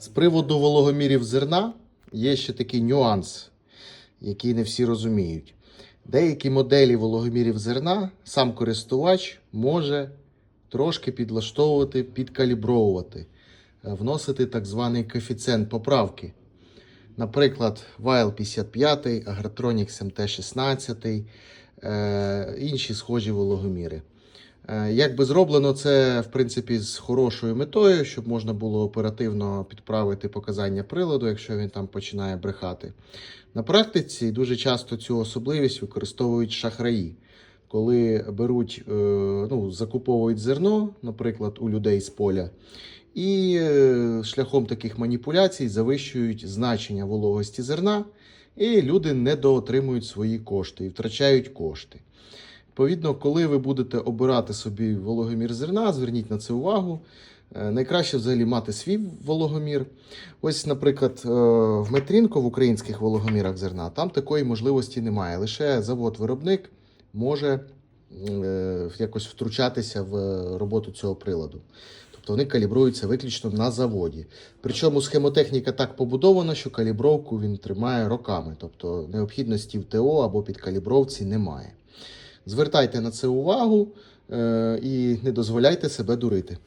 З приводу вологомірів зерна є ще такий нюанс, який не всі розуміють. Деякі моделі вологомірів зерна сам користувач може трошки підлаштовувати, підкалібровувати, е, вносити так званий коефіцієнт поправки. Наприклад, Вайл 55, Agratronics MT16, е, інші схожі вологоміри. Е, Як би зроблено це, в принципі, з хорошою метою, щоб можна було оперативно підправити показання приладу, якщо він там починає брехати. На практиці дуже часто цю особливість використовують шахраї, коли беруть, е, ну, закуповують зерно, наприклад, у людей з поля, і е, шляхом таких маніпуляцій завищують значення вологості зерна, і люди недоотримують свої кошти і втрачають кошти. Відповідно, коли ви будете обирати собі вологомір зерна, зверніть на це увагу. Е, Найкраще взагалі мати свій вологомір. Ось, наприклад, е, в Метрінко в українських вологомірах зерна там такої можливості немає. Лише завод-виробник може е, якось втручатися в роботу цього приладу. Тобто вони калібруються виключно на заводі. Причому схемотехніка так побудована, що калібровку він тримає роками. Тобто необхідності в ТО або підкалібровці немає. Звертайте на це увагу е, і не дозволяйте себе дурити.